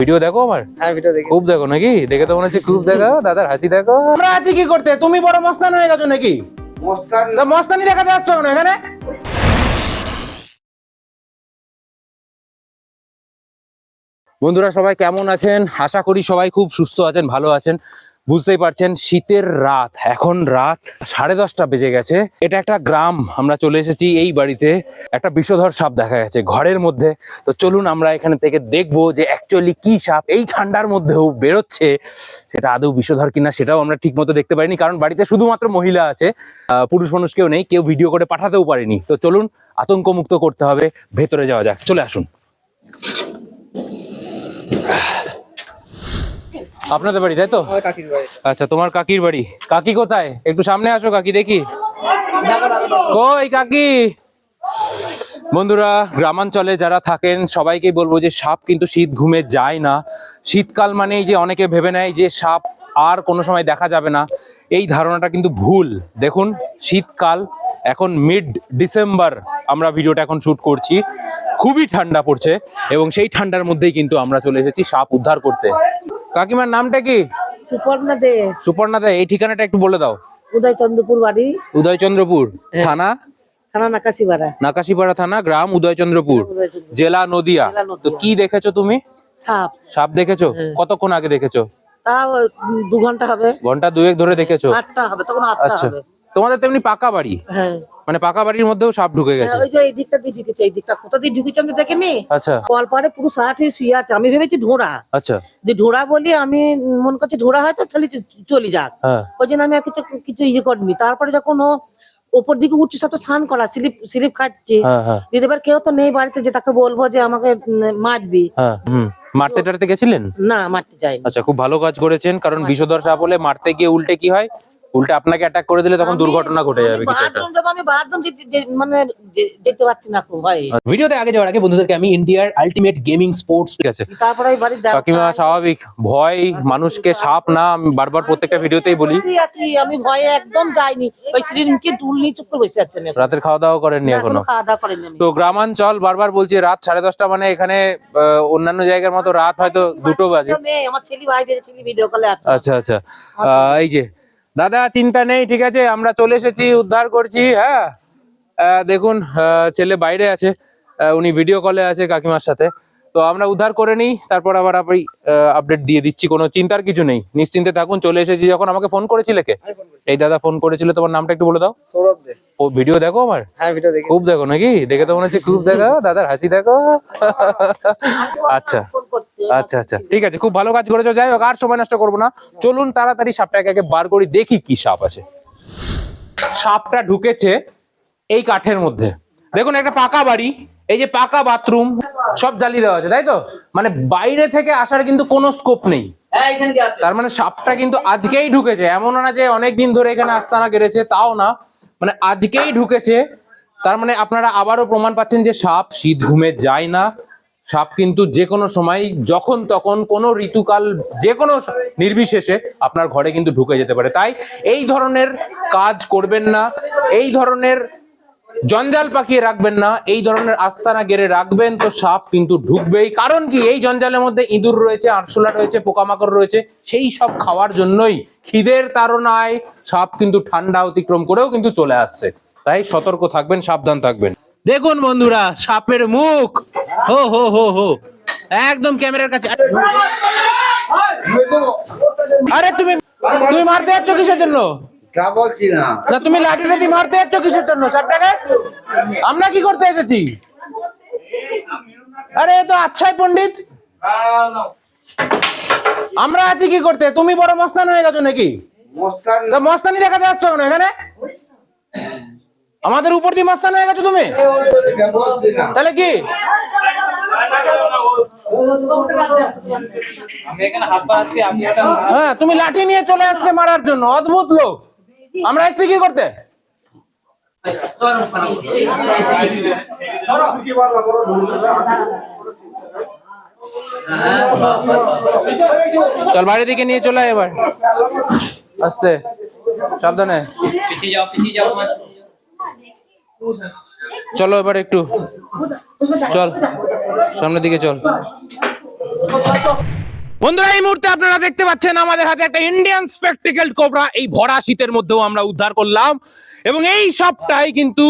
Video দেখো আমার? হ্যাঁ ভিডিও দেখি। খুব দেখো নাকি? দেখে তো মনে হচ্ছে খুব দেখো দাদার হাসি দেখো। আমরা আছি কি করতে? তুমি বড় মস্তান হয়ে গেছো নাকি? তো মস্তানি দেখাতে আসছো না এখানে? বন্ধুরা সবাই কেমন আছেন? আশা করি সবাই খুব সুস্থ আছেন ভালো আছেন। বুঝতেই পারছেন, শীতের রাত, এখন রাত সাড়ে দশটা বেজে গেছে। এটা একটা গ্রাম, আমরা চলে এসেছি এই বাড়িতে। একটা বিষধর সাপ দেখা গেছে ঘরের মধ্যে। তো চলুন আমরা এখানে থেকে দেখব যে অ্যাকচুয়ালি কি সাপ এই ঠান্ডার মধ্যেও বেরোচ্ছে। সেটা আদৌ বিষধর কিনা সেটাও আমরা ঠিক মতো দেখতে পারিনি কারণ বাড়িতে শুধুমাত্র মহিলা আছে। পুরুষ মানুষ কেউ নেই, কেউ ভিডিও করে পাঠাতেও পারেনি। তো চলুন আতঙ্ক মুক্ত করতে হবে, ভেতরে যাওয়া যাক। চলে আসুন। আপনাদের বাড়ি তাই তো? আচ্ছা তোমার কাকির বাড়ি। কাকি কোথায়? একটু সামনে আসো কাকি দেখি। কই কাকি? বন্ধুরা গ্রামাঞ্চলে যারা থাকেন সবাইকে বলব যে সাপ কিন্তু শীত ঘুমে যায় না। শীতকাল মানেই যে অনেকে ভেবে নেয় যে সাপ আর কোনো সময় দেখা যাবে না। এই ধারণাটা কিন্তু ভুল। দেখুন শীতকাল এখন মিড ডিসেম্বর আমরা ভিডিওটা এখন শুট করছি। খুবই ঠান্ডা পড়ছে এবং সেই ঠান্ডার মধ্যেই কিন্তু আমরা চলে এসেছি সাপ উদ্ধার করতে। কাকিমার নামটা কি? সুপর্ণা দে। সুপর্ণা দা এই ঠিকানাটা একটু বলে দাও। উদয় চন্দ্রপুর বাড়ি। উদয়চন্দ্রপুর থানা? থানা নাকাশিপাড়া। নাকাশিপাড়া থানা গ্রাম উদয়চন্দ্রপুর উদয়চন্দ্রপুর। জেলা নদিয়া। তো কি দেখেছ তুমি? সাপ। সাপ দেখেছ? কতক্ষণ আগে দেখেছ? তাও দু ঘণ্টা হবে। ঘণ্টা দুয়েক ধরে দেখেছ? আটটা হবে তখন আটটা আচ্ছা। হবে। তোমাদের তেমনি পাকা বাড়ি। হ্যাঁ। মানে পাকা বাড়ির মধ্যেও সাপ ঢুকে গেছে। ওই যে এই দিকটা দিয়ে ঢুকেছে এই দিকটা। কোথা দিয়ে ঢুকেছে আমি দেখিনি। আচ্ছা। কল পারে পুরো ষাট হয়ে শুয়ে আছে। আমি ভেবেছি ঢোড়া। আচ্ছা। যে ঢোড়া বলি আমি মন করছি ঢোড়া হয়তো তাহলে চলে যাক। হ্যাঁ। ওই জন্য আমি আর কিছু কিছু ইয়ে করিনি। তারপরে যখন ও ওপর দিকে উঠছে সব তো স্নান করা স্লিপ স্লিপ খাচ্ছে। হ্যাঁ হ্যাঁ। দিদি এবার কেউ তো নেই বাড়িতে যে তাকে বলব যে আমাকে মারবি। হ্যাঁ মারতে টারতে গেছিলেন? না মারতে যাইনি। আচ্ছা খুব ভালো কাজ করেছেন কারণ বিষধর সাপ হলে মারতে গিয়ে উল্টে কি হয়? উল্টে আপনাকে অ্যাটাক করে দিলে তখন দুর্ঘটনা ঘটে যাবে কিছু একটা। আমি বাথরুম মানে যেতে পারছি না খুব ভাই। ভিডিওতে আগে যাওয়ার আগে বন্ধুদেরকে আমি ইন্ডিয়ার আলটিমেট গেমিং স্পোর্টস ঠিক আছে। তারপরে দেখ- কাকিমা স্বাভাবিক ভয় মানুষকে সাপ না আমি বারবার প্রত্যেকটা ভিডিওতেই বলি। আছি আমি ভয়ে একদম যাইনি। ওই সিঁড়িকে টুল নিয়ে চুপ করে বসে আছি রাতের খাওয়া দাওয়া করেননি এখনও এখনও। খাওয়া দাওয়া করিনি আমি। তো গ্রামাঞ্চল বারবার বলছি রাত সাড়ে দশটা মানে এখানে অন্যান্য জায়গার মতো রাত হয়তো দুটো বাজে। আমার ছেলে ভাই ছেলে ভিডিও কলে আছে। আচ্ছা আচ্ছা। আহ, এই যে দাদা চিন্তা নেই ঠিক আছে আমরা চলে এসেছি উদ্ধার করছি হ্যাঁ? দেখুন ছেলে বাইরে আছে উনি ভিডিও কলে আছে কাকিমার সাথে। তো আমরা উদ্ধার করে নিই তারপর আবার আমি আপডেট দিয়ে দিচ্ছি কোনো চিন্তার কিছু নেই। নিশ্চিন্তে থাকুন চলে এসেছি যখন আমাকে ফোন করেছিলে কে? এই দাদা ফোন করেছিল তোমার নামটা একটু বলে দাও। সৌরভ দে। ও ভিডিও দেখো আমার? হ্যাঁ ভিডিও দেখি। খুব দেখো নাকি? দেখে তো মনে হচ্ছে খুব দেখো দাদার হাসি দেখো। আচ্ছা করতে আচ্ছা আচ্ছা ঠিক আছে খুব ভালো কাজ করেছ। যাই হোক আর সময় নষ্ট করব না। চলুন তাড়াতাড়ি সাপটাকে আগে বার করি দেখি কি সাপ আছে। সাপটা ঢুকেছে এই কাঠের মধ্যে। দেখুন একটা পাকা বাড়ি এই যে পাকা বাথরুম সব জ্বালিয়ে দেওয়া আছে তাই তো? মানে বাইরে থেকে আসার কিন্তু কোনো স্কোপ নেই। তার মানে সাপটা কিন্তু আজকেই ঢুকেছে। এমন না যে অনেক দিন ধরে এখানে আস্তানা গেড়েছে তাও না। মানে আজকেই ঢুকেছে। তার মানে আপনারা আবারও প্রমাণ পাচ্ছেন যে সাপ শীত ঘুমে যায় না। সাপ কিন্তু যে কোনো সময় যখন তখন কোনো ঋতুকাল যে কোনো নির্বিশেষে আপনার ঘরে কিন্তু ঢুকে যেতে পারে। তাই এই ধরনের কাজ করবেন না, এই ধরনের জঞ্জাল পাকিয়ে রাখবেন না, এই ধরনের আস্তানা গেড়ে রাখবেন তো সাপ কিন্তু ঢুকবেই। কারণ কি? এই জঞ্জালের মধ্যে ইঁদুর রয়েছে, আরশোলা রয়েছে, পোকামাকড় রয়েছে, সেই সব খাওয়ার জন্যই খিদের তাড়নায় সাপ কিন্তু ঠান্ডা অতিক্রম করেও কিন্তু চলে আসছে। তাই সতর্ক থাকবেন, সাবধান থাকবেন। দেখুন বন্ধুরা সাপের মুখ। হো হো হো হো। একদম ক্যামেরার কাছে। আরে তুমি তুমি মারতে যাচ্ছ কিসের জন্য? তা বলছি না। না তুমি লাঠি লাঠি মারতে যাচ্ছ কিসের জন্য? সাপটাকে? আমরা কি করতে এসেছি? আরে এ তো আচ্ছাই পণ্ডিত। আমরা আছি কি করতে? তুমি বড় মস্তান হয়ে গেছো নাকি? মস্তান দেখাতে আসছো কেন এখানে? আমাদের উপর দিয়ে মস্তান হয়ে গেছো তুমি? তাহলে কি? হ্যাঁ তুমি লাঠি নিয়ে চলে আসছে মারার জন্য অদ্ভুত লোক। আমরা এসেছি কি করতে? চল বাইরে দিকে নিয়ে চলে এবার। আস্তে সাবধানে। পিছিয়ে যাও পিছিয়ে যাও। চলো এবার একটু। চল, সামনের দিকে চল। বন্ধুরা, এই মুহূর্তে আপনারা দেখতে পাচ্ছেন আমাদের হাতে একটা ইন্ডিয়ান স্পেকটিক্যাল কোবরা এই ভরা শীতের মধ্যেও আমরা উদ্ধার করলাম। এবং এই সবটাই কিন্তু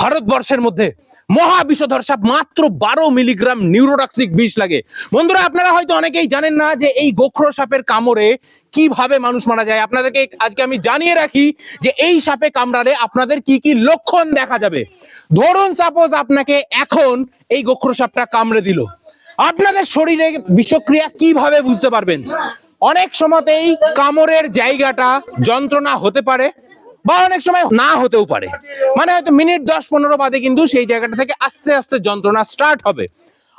ভারতবর্ষের মধ্যে মহা বিষধর সাপ মাত্র বারো মিলিগ্রাম নিউরোটক্সিক বিষ লাগে। বন্ধুরা, আপনারা হয়তো অনেকেই জানেন না যে এই গোখরো সাপের কামড়ে কীভাবে মানুষ মারা যায়। আপনাদেরকে আজকে আমি জানিয়ে রাখি যে এই সাপে কামড়ালে আপনাদের কি কি লক্ষণ দেখা যাবে। ধরুন সাপোজ আপনাকে এখন এই গোখরো সাপটা কামড়ে দিল। আপনাদের শরীরে বিষক্রিয়া কীভাবে বুঝতে পারবেন? অনেক সময়তেই কামড়ের জায়গাটা যন্ত্রণা হতে পারে। বা অনেক সময় না হতেও পারে। মানে হয়তো মিনিট দশ পনেরো বাদে কিন্তু সেই জায়গাটা থেকে আস্তে আস্তে যন্ত্রণা স্টার্ট হবে।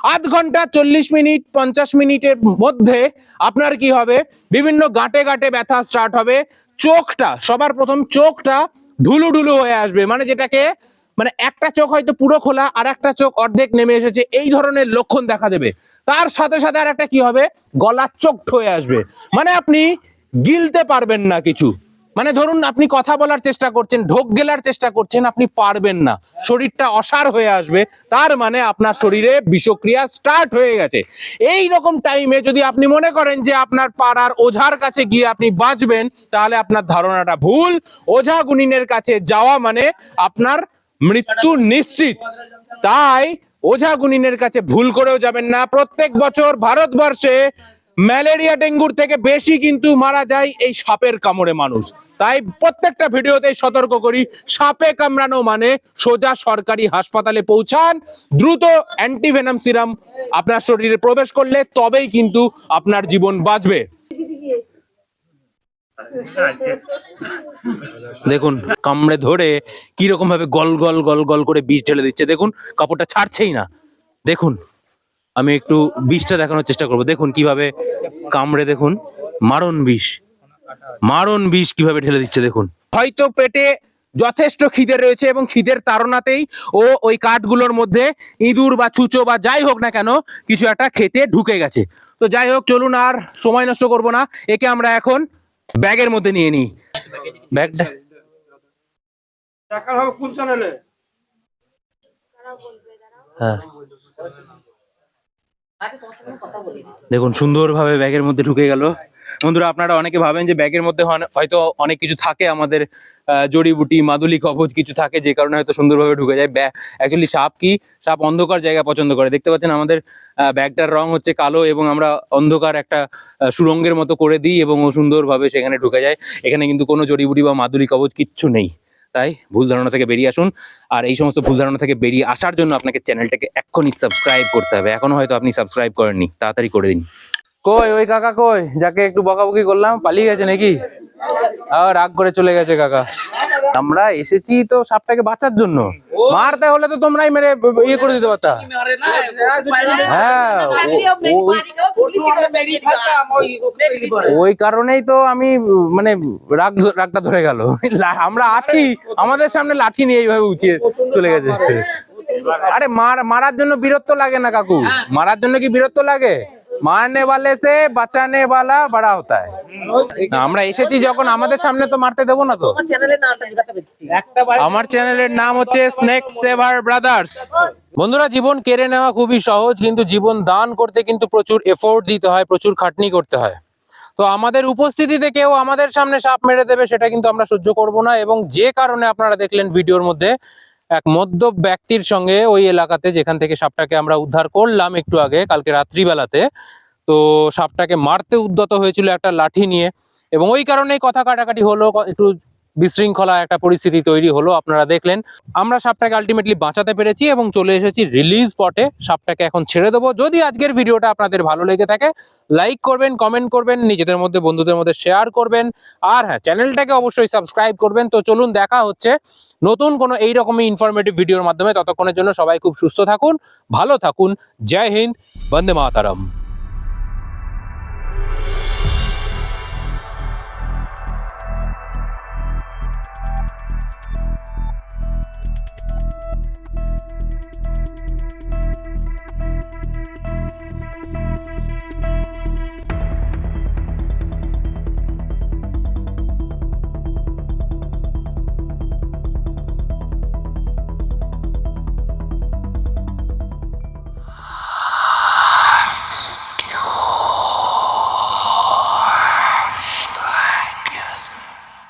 আধ ঘণ্টা চল্লিশ মিনিট, পঞ্চাশ মিনিটের মধ্যে আপনার কি হবে? বিভিন্ন গাঁটে গাঁটে ব্যথা স্টার্ট হবে। চোখটা, সবার প্রথম চোখটা ঢুলু ঢুলু হয়ে আসবে। মানে যেটাকে মানে একটা চোখ হয়তো পুরো খোলা, আর একটা চোখ অর্ধেক নেমে এসেছে। এই ধরনের লক্ষণ দেখা দেবে। তার সাথে সাথে আর একটা কি হবে? গলার চোখ হয়ে আসবে। মানে আপনি গিলতে পারবেন না কিছু। মানে ধরুন আপনি কথা বলার চেষ্টা করছেন, ঢোক গেলার চেষ্টা করছেন, আপনি পারবেন না। শরীরটা অসার হয়ে আসবে, তার মানে আপনার শরীরে বিষক্রিয়া স্টার্ট হয়ে গেছে। এই রকম টাইমে যদি আপনি মনে করেন যে আপনার পাড়ার ওঝার কাছে গিয়ে আপনি বাঁচবেন, তাহলে আপনার ধারণাটা ভুল। ওঝা গুনিনের কাছে যাওয়া মানে আপনার মৃত্যু নিশ্চিত। তাই ওঝা গুনিনের কাছে ভুল করেও যাবেন না। প্রত্যেক বছর ভারতবর্ষে ম্যালেরিয়া ডেঙ্গুর থেকে বেশি কিন্তু মারা যায় এই সাপের কামড়ে মানুষ। তাই প্রত্যেকটা ভিডিওতে সতর্ক করি, সাপে কামড়ানো মানে সোজা সরকারি হাসপাতালে পৌঁছান, দ্রুত অ্যান্টিভেনাম সিরাম আপনার শরীরে প্রবেশ করলে তবেই কিন্তু আপনার জীবন বাঁচবে। দেখুন, কামড়ে ধরে কীরকম ভাবে গল গল গল গল করে বিষ ঢেলে দিচ্ছে। দেখুন, কাপড়টা ছাড়ছেই না। দেখুন আমি একটু বিষটা দেখানোর চেষ্টা করব। দেখুন কীভাবে কামড়ে দেখুন। মারণ বিষ। মারণ বিষ কীভাবে ঢেলে দিচ্ছে দেখুন। হয়তো পেটে যথেষ্ট খিদে রয়েছে এবং খিদের তাড়নাতেই ও ওই কাঠগুলোর মধ্যে ইঁদুর বা ছুঁচো বা যাই হোক না কেন কিছু একটা খেতে ঢুকে গেছে। তো যাই হোক চলুন আর সময় নষ্ট করব না। একে আমরা এখন ব্যাগের মধ্যে নিয়ে নিই। ব্যাগটা হ্যাঁ। দেখুন, সুন্দরভাবে ব্যাগের মধ্যে ঢুকে গেল। বন্ধুরা, আপনারা অনেকে ভাবেন যে ব্যাগের মধ্যে হয়তো অনেক কিছু থাকে, আমাদের জড়িবুটি, মাদুলি, কবজ কিছু থাকে, যে কারণে হয়তো সুন্দরভাবে ঢুকে যায়। ব্যাগ অ্যাকচুয়ালি সাপ কি? সাপ অন্ধকার জায়গা পছন্দ করে। দেখতে পাচ্ছেন আমাদের ব্যাগটার রং হচ্ছে কালো এবং আমরা অন্ধকার একটা সুরঙ্গের মতো করে দিই এবং ও সুন্দরভাবে সেখানে ঢুকে যায়। এখানে কিন্তু কোনো জড়িবুটি বা মাদুলি, কবজ কিচ্ছু নেই। তাই ভুল ধারণা থেকে বেরিয়ে আসুন। আর এই সমস্ত ভুল ধারণা থেকে বেরিয়ে আসার জন্য আপনাকে চ্যানেলটাকে এক্ষুনি সাবস্ক্রাইব করতে হবে। এখনও হয়তো আপনি সাবস্ক্রাইব করেননি। তাড়াতাড়ি করে দিন। কই, ওই কাকা কই? যাকে একটু বকাবকি করলাম, পালিয়ে গেছে নাকি? আর রাগ করে চলে গেছে কাকা। আমরা এসেছি তো সাপটাকে বাঁচার জন্য। মারতে হলে তো তোমরাই মেরে ইয়ে করে দিতে পারতা। হ্যাঁ ওই কারণেই তো আমি মানে রাগ রাগটা ধরে গেল। আমরা আছি। আমাদের সামনে লাঠি নিয়ে এইভাবে উঁচিয়ে চলে গেছে। আরে মার মারার জন্য বিরত্ব লাগে না কাকু। মারার জন্য কি বিরত্ব লাগে? মারনে বালে সে বাঁচানে বালা বড়া হতায়। আমরা এসেছি যখন আমাদের সামনে তো মারতে দেবো না তো। আমার চ্যানেলের নামটা জিজ্ঞাসা করছি। আমার চ্যানেলের নাম হচ্ছে স্নেক সেভার ব্রাদার্স বন্ধুরা জীবন কেড়ে নেওয়া খুবই সহজ কিন্তু জীবন দান করতে কিন্তু প্রচুর এফোর্ট দিতে হয় প্রচুর খাটনি করতে হয়। তো আমাদের উপস্থিতিতে কেউ আমাদের সামনে সাপ মেরে দেবে সেটা কিন্তু আমরা সহ্য করব না এবং যে কারণে আপনারা দেখলেন ভিডিওর মধ্যে এক মদ্য ব্যক্তির সঙ্গে ওই এলাকাতে যেখান থেকে সাপটাকে আমরা উদ্ধার করলাম একটু আগে কালকে রাত্রিবেলাতে তো সাপটাকে মারতে উদ্যত হয়েছিল একটা লাঠি নিয়ে এবং ওই কারণেই কথা কাটাকাটি হলো একটু বিশৃঙ্খলা একটা পরিস্থিতি তৈরি হলো, আপনারা দেখলেন। আমরা সাপটাকে আলটিমেটলি বাঁচাতে পেরেছি এবং চলে এসেছি রিলিজ স্পটে সাপটাকে এখন ছেড়ে দেবো। যদি আজকের ভিডিওটা আপনাদের ভালো লেগে থাকে লাইক করবেন কমেন্ট করবেন, নিজেদের মধ্যে, বন্ধুদের মধ্যে শেয়ার করবেন। আর হ্যাঁ চ্যানেলটাকে অবশ্যই সাবস্ক্রাইব করবেন। তো চলুন, দেখা হচ্ছে নতুন কোনো এইরকমই ইনফরমেটিভ ভিডিওর মাধ্যমে। ততক্ষণের জন্য সবাই খুব সুস্থ থাকুন, ভালো থাকুন। জয় হিন্দ, বন্দে মাতারম।